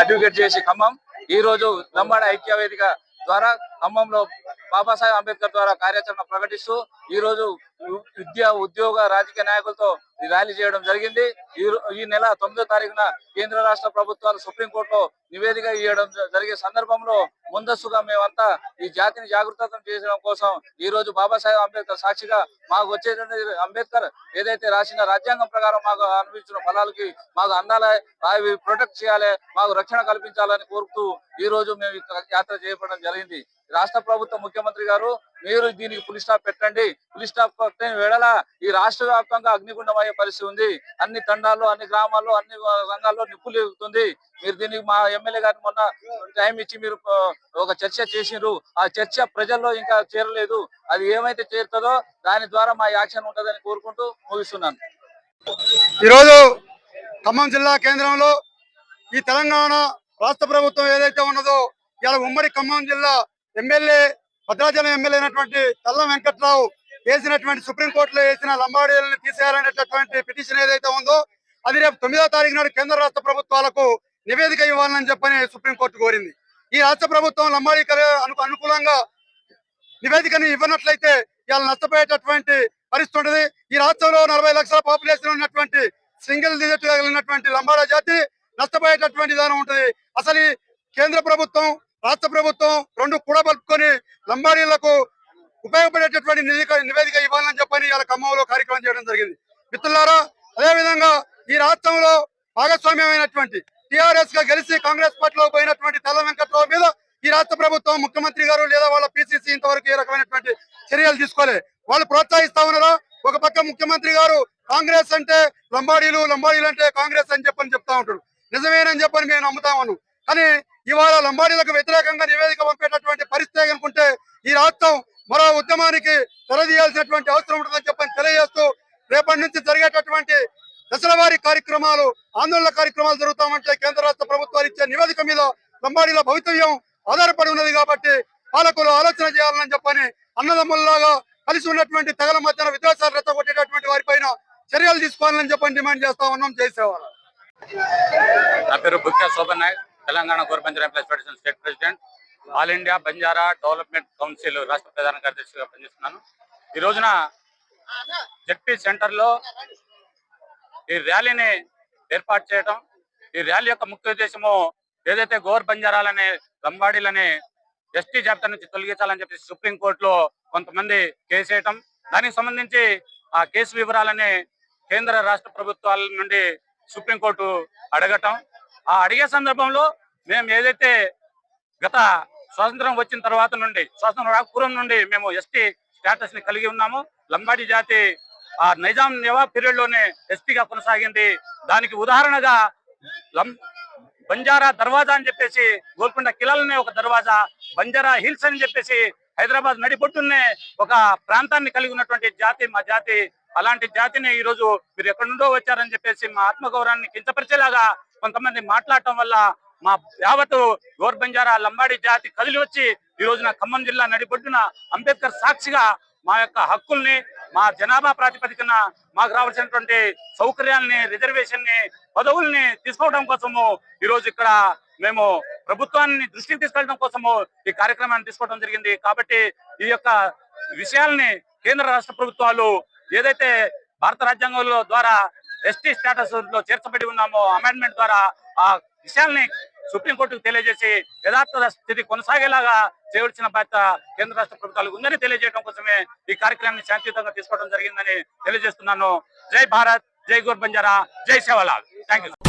Advocate చేసి ఖమ్మం. ఈ రోజు దమ్మాడ ఐక్య వేదిక ద్వారా ఖమ్మంలో బాబాసాహెబ్ అంబేద్కర్ ద్వారా కార్యాచరణ ప్రకటిస్తూ ఈ రోజు విద్యా ఉద్యోగ రాజకీయ నాయకులతో ర్యాలీ చేయడం జరిగింది. ఈ నెల తొమ్మిదో తారీఖున కేంద్ర రాష్ట్ర ప్రభుత్వాలు సుప్రీంకోర్టులో నివేదిక ఇవ్వడం జరిగే సందర్భంలో ముందస్తుగా మేమంతా ఈ జాతిని జాగృతం చేయడం కోసం ఈ రోజు బాబాసాహెబ్ అంబేద్కర్ సాక్షిగా మాకు వచ్చేటువంటి అంబేద్కర్ ఏదైతే రాసిన రాజ్యాంగం ప్రకారం మాకు అనిపించిన ఫలాలకి మాకు అందాలి అవి ప్రొటెక్ట్ చేయాలి మాకు రక్షణ కల్పించాలని కోరుతూ ఈ రోజు మేము యాత్ర చేయడం జరిగింది. రాష్ట్ర ప్రభుత్వ ముఖ్యమంత్రి గారు మీరు దీనికి పులి స్టాప్ పెట్టండి. పులి స్టాప్ పెట్టిన వేళల ఈ రాష్ట్ర వ్యాప్తంగా అగ్నిగుండం అయ్యే పరిస్థితి ఉంది. అన్ని తండాల్లో అన్ని గ్రామాల్లో అన్ని రంగాల్లో నిప్పులు ఎగుతుంది మీరు దీనికి మా ఎమ్మెల్యే గారిని మొన్న టైం ఇచ్చి మీరు ఒక చర్చ చేసినారు ఆ చర్చ ప్రజల్లో ఇంకా చేరలేదు. అది ఏమైతే చేరుతుందో దాని ద్వారా మా యాక్షన్ ఉంటుందని కోరుకుంటూ ముగిస్తున్నాను. ఈరోజు ఖమ్మం జిల్లా కేంద్రంలో ఈ తెలంగాణ రాష్ట్ర ప్రభుత్వం ఏదైతే ఉన్నదో ఇలా ఉమ్మడి ఖమ్మం జిల్లా ఎమ్మెల్యే భద్రాచలం ఎమ్మెల్యే అయినటువంటి తల్లం వెంకట్రావు వేసినటువంటి సుప్రీంకోర్టులో వేసిన లంబాడీలను తీసేయాలనేటటువంటి పిటిషన్ ఏదైతే ఉందో అది రేపు తొమ్మిదో తారీఖు నాడు కేంద్ర రాష్ట్ర ప్రభుత్వాలకు నివేదిక ఇవ్వాలని చెప్పని సుప్రీంకోర్టు కోరింది. ఈ రాష్ట్ర ప్రభుత్వం లంబాడీ అనుకూలంగా నివేదికను ఇవ్వనట్లయితే ఇవాళ నష్టపోయేటటువంటి పరిస్థితి ఉంటుంది ఈ రాష్ట్రంలో నలభై లక్షల పాపులేషన్ ఉన్నటువంటి సింగిల్ డిజిట్ కలిగినటువంటి లంబాడా జాతి నష్టపోయేటటువంటి విధానం ఉంటుంది. అసలు కేంద్ర ప్రభుత్వం రాష్ట్ర ప్రభుత్వం రెండు కూడబలుపుకొని లంబాడీలకు ఉపయోగపడేటటువంటి నివేదిక నివేదిక ఇవ్వాలని చెప్పని ఇవాళ ఖమ్మంలో కార్యక్రమం చేయడం జరిగింది. మిత్రులారా అదేవిధంగా ఈ రాష్ట్రంలో భాగస్వామ్యమైనటువంటి టిఆర్ఎస్గా గెలిచి కాంగ్రెస్ పార్టీలో పోయినటువంటి తెల్ల వెంకట్రావు మీద ఈ రాష్ట్ర ప్రభుత్వం ముఖ్యమంత్రి గారు లేదా వాళ్ళ పిసిసి ఇంతవరకు ఏ రకమైనటువంటి చర్యలు తీసుకోలే. వాళ్ళు ప్రోత్సహిస్తా ఉన్నారా? ఒక పక్క ముఖ్యమంత్రి గారు కాంగ్రెస్ అంటే లంబాడీలు లంబాడీలు అంటే కాంగ్రెస్ అని చెప్పని చెప్తా ఉంటాడు నిజమేనని చెప్పని మేము నమ్ముతా ఉన్నాం. కానీ ఇవాళ లంబాడీలకు వ్యతిరేకంగా నివేదిక పంపేటటువంటి పరిస్థితి అనుకుంటే ఈ రాష్ట్రం మరో ఉద్యమానికి తెరదీయాల్సినటువంటి అవసరం ఉంటుందని చెప్పని తెలియజేస్తూ రేపటి నుంచి జరిగేటటువంటి దశలవారి కార్యక్రమాలు ఆందోళన కార్యక్రమాలు జరుగుతామంటే కేంద్ర రాష్ట్ర ప్రభుత్వాలు ఇచ్చే నివేదిక మీద లంబాడీల భవితవ్యం ఆధారపడి ఉన్నది కాబట్టి పాలకులు ఆలోచన చేయాలని చెప్పని అన్నదమ్ముల్లాగా కలిసి ఉన్నటువంటి తెగల మధ్యన విద్వేషాలు రెచ్చగొట్టేటటువంటి వారిపైన చర్యలు తీసుకోవాలని చెప్పని డిమాండ్ చేస్తా ఉన్నాం చేసేవాళ్ళు నా పేరు Shobhan Nayak. Telangana government employees federation state president all India Banjara development council రాష్ట్ర ప్రధాన కార్యదర్శిగా పనిచేస్తున్నాను. ఈ రోజున జడ్పీ సెంటర్లో ఈ ర్యాలీని ఏర్పాటు చేయడం ఈ ర్యాలీ యొక్క ముఖ్య ఉద్దేశము ఏదైతే గోర్ బంజారాలని లంబాడీలని ఎస్టీ జాబితా నుంచి తొలగించాలని చెప్పి సుప్రీంకోర్టులో కొంతమంది కేసు వేయటం దానికి సంబంధించి ఆ కేసు వివరాలని కేంద్ర రాష్ట్ర ప్రభుత్వాల నుండి సుప్రీంకోర్టు అడగటం ఆ అడిగే సందర్భంలో మేము ఏదైతే గత స్వాతంత్రం వచ్చిన తర్వాత నుండి స్వాతంత్రం రాకపూర్వం నుండి మేము ఎస్టీ స్టేటస్ని కలిగి ఉన్నాము. లంబాడి జాతి ఆ నైజాం నివా పీరియడ్లోనే ఎస్పీగా కొనసాగింది. దానికి ఉదాహరణగా లం బంజారా దర్వాజా అని చెప్పేసి గోల్కొండ కిలాలనే ఒక దర్వాజా బంజారా హిల్స్ అని చెప్పేసి హైదరాబాద్ నడిపొట్టునే ఒక ప్రాంతాన్ని కలిగి ఉన్నటువంటి జాతి మా జాతి. అలాంటి జాతిని ఈ రోజు మీరు ఎక్కడి నుండో వచ్చారని చెప్పేసి మా ఆత్మగౌరవాన్ని కించపరిచేలాగా కొంతమంది మాట్లాడటం వల్ల మా యావత్ గోర్ బంజారా లంబాడి జాతి కదిలి వచ్చి ఈ రోజున ఖమ్మం జిల్లా నడిబొడ్డున అంబేద్కర్ సాక్షిగా మా యొక్క హక్కుల్ని మా జనాభా ప్రాతిపదికన మాకు రావాల్సినటువంటి సౌకర్యాల్ని రిజర్వేషన్ని పదవుల్ని తీసుకోవడం కోసము ఈ రోజు ఇక్కడ మేము ప్రభుత్వాన్ని దృష్టికి తీసుకెళ్ళడం కోసము ఈ కార్యక్రమాన్ని తీసుకోవడం జరిగింది. కాబట్టి ఈ యొక్క విషయాల్ని కేంద్ర రాష్ట్ర ప్రభుత్వాలు ఏదైతే భారత రాజ్యాంగంలో ద్వారా ఎస్టీ స్టేటస్లో చేర్చబడి ఉన్నామో అమెండ్మెంట్ ద్వారా ఆ విషయాల్ని సుప్రీంకోర్టుకు తెలియజేసి యథార్థ స్థితి కొనసాగేలాగా చేయవలసిన బాధ్యత కేంద్ర రాష్ట్ర ప్రభుత్వాలు ఉందని తెలియజేయడం కోసమే ఈ కార్యక్రమాన్ని శాంతియుతంగా తీసుకోవడం జరిగిందని తెలియజేస్తున్నాను. జై భారత్ జై గోర్ బంజారా జై సేవలాల్ థ్యాంక్